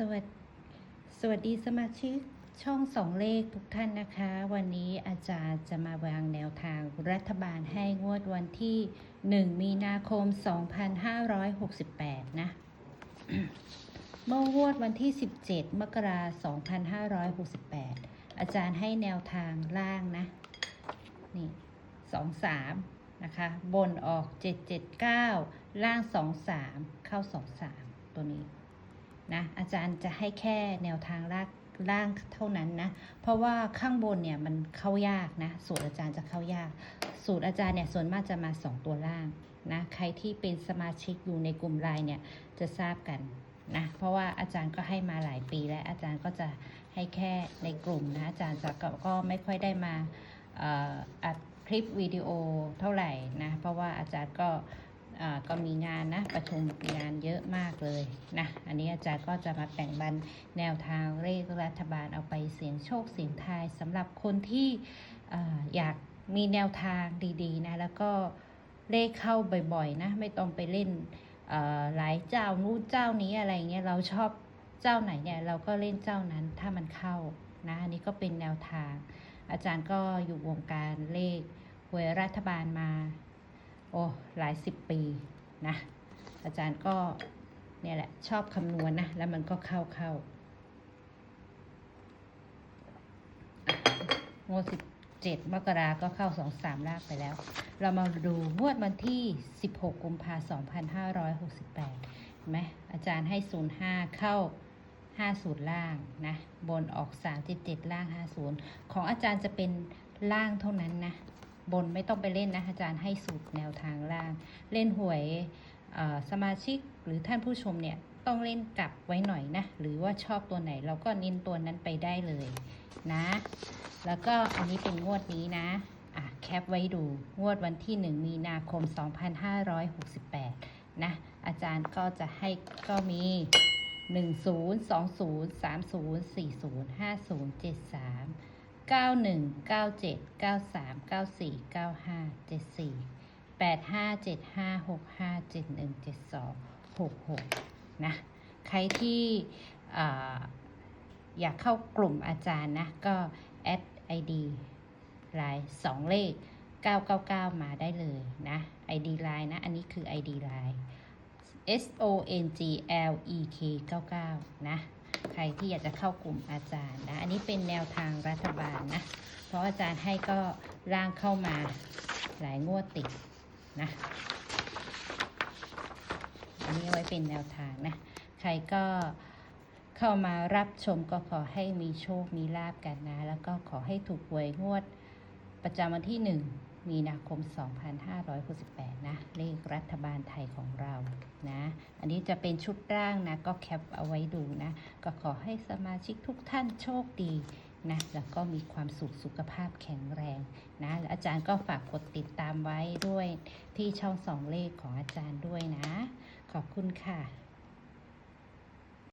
สวัสดสวัสดีสมาชิกช่องสองเลขทุกท่านนะคะ วันนี้อาจารย์จะมาวางแนวทางรัฐบาลให้งวดวันที่ 1 มีนาคม 2568 นะ เมื่องวดวันที่ 17 มกราคม 2568 อาจารย์ให้แนวทางล่างนะ นี่23 นะคะ บนออก 779 ล่าง 23 เข้า 23 ตัวนี้ นะอาจารย์จะให้แค่แนวทางล่างล่างเท่านั้นนะ เพราะว่าข้างบนเนี่ยมันเข้ายากนะ สูตรอาจารย์จะเข้ายาก สูตรอาจารย์เนี่ยส่วนมากจะมา 2 ตัวล่างนะ ใครที่เป็นสมาชิกอยู่ในกลุ่มไลน์เนี่ยจะทราบกันนะ เพราะว่าอาจารย์ก็ให้มาหลายปีแล้วอาจารย์ก็จะให้แค่ในกลุ่มนะ อาจารย์จะก็ก็ไม่ค่อยได้มาอัดคลิปวิดีโอเท่าไหร่นะ เพราะว่าอาจารย์ก็ก็มีงานนะประชุมงานเยอะมาก นะ อันนี้อาจารย์ก็จะมาแบ่งบันแนวทางเลขรัฐบาลเอาไปเสี่ยงโชคเสี่ยงทายสำหรับคนที่ออยากมีแนวทางดีๆนะ แล้วก็เลขเข้าบ่อยๆนะ ไม่ต้องไปเล่นหลายเจ้านู้เจ้านี้อะไรเงี้ย เราชอบเจ้าไหนเนี่ยเราก็เล่นเจ้านั้นถ้ามันเข้านะอันนี้ก็เป็นแนวทาง อาจารย์ก็อยู่วงการเลขหวยรัฐบาลมา โอ้หลายสิบปีนะอาจารย์ก็ เนี่ยแหละชอบคำนวณนะแล้วมันก็เข้าเข้างวดสิบเจ็ดมกราก็เข้าสองสามลากไปแล้ว เรามาดูงวดวันที่16กุมภาพันธ์2568เห็นไหมอาจารย์ให้05เข้า50ล่างนะ บนออก37ล่าง50ของอาจารย์จะเป็นล่างเท่านั้นนะ บนไม่ต้องไปเล่นนะอาจารย์ให้สูตรแนวทางล่าง เล่นหวยสมาชิก หรือท่านผู้ชมเนี่ยต้องเล่นกลับไว้หน่อยนะ หรือว่าชอบตัวไหนเราก็เน้นตัวนั้นไปได้เลยนะ แล้วก็อันนี้เป็นงวดนี้นะอะแคปไว้ดูงวดวันที่ 1 มีนาคม 2568 นะ อาจารย์ก็จะให้ก็มี 10 20 30 40 50 73 91 97 93 94 95 74 85 75 65 71 72 66นะใครที่ออยากเข้ากลุ่มอาจารย์นะก็แอด ID ไลน์2เลข 999 มาได้เลยนะ ID ไลน์นะ อันนี้คือ ID ไลน์ S O N G L E K 99 นะ ใครที่อยากจะเข้ากลุ่มอาจารย์นะ อันนี้เป็นแนวทางรัฐบาลนะ เพราะอาจารย์ให้ก็ร่างเข้ามาหลายงวดติดนะ นี้ไว้เป็นแนวทางนะ ใครก็เข้ามารับชมก็ขอให้มีโชค มีลาบกันนะ แล้วก็ขอให้ถูกหวยงวดประจำวันที่ 1 มีนาคม 2568 นะ เลขรัฐบาลไทยของเรานะ อันนี้จะเป็นชุดร่างนะ ก็แคปเอาไว้ดูนะ ก็ขอให้สมาชิกทุกท่านโชคดีนะแล้วก็มีความสุขสุขภาพแข็งแรงนะและอาจารย์ก็ฝากกดติดตามไว้ด้วยที่ช่องสองเลขของอาจารย์ด้วยนะ ขอบคุณค่ะ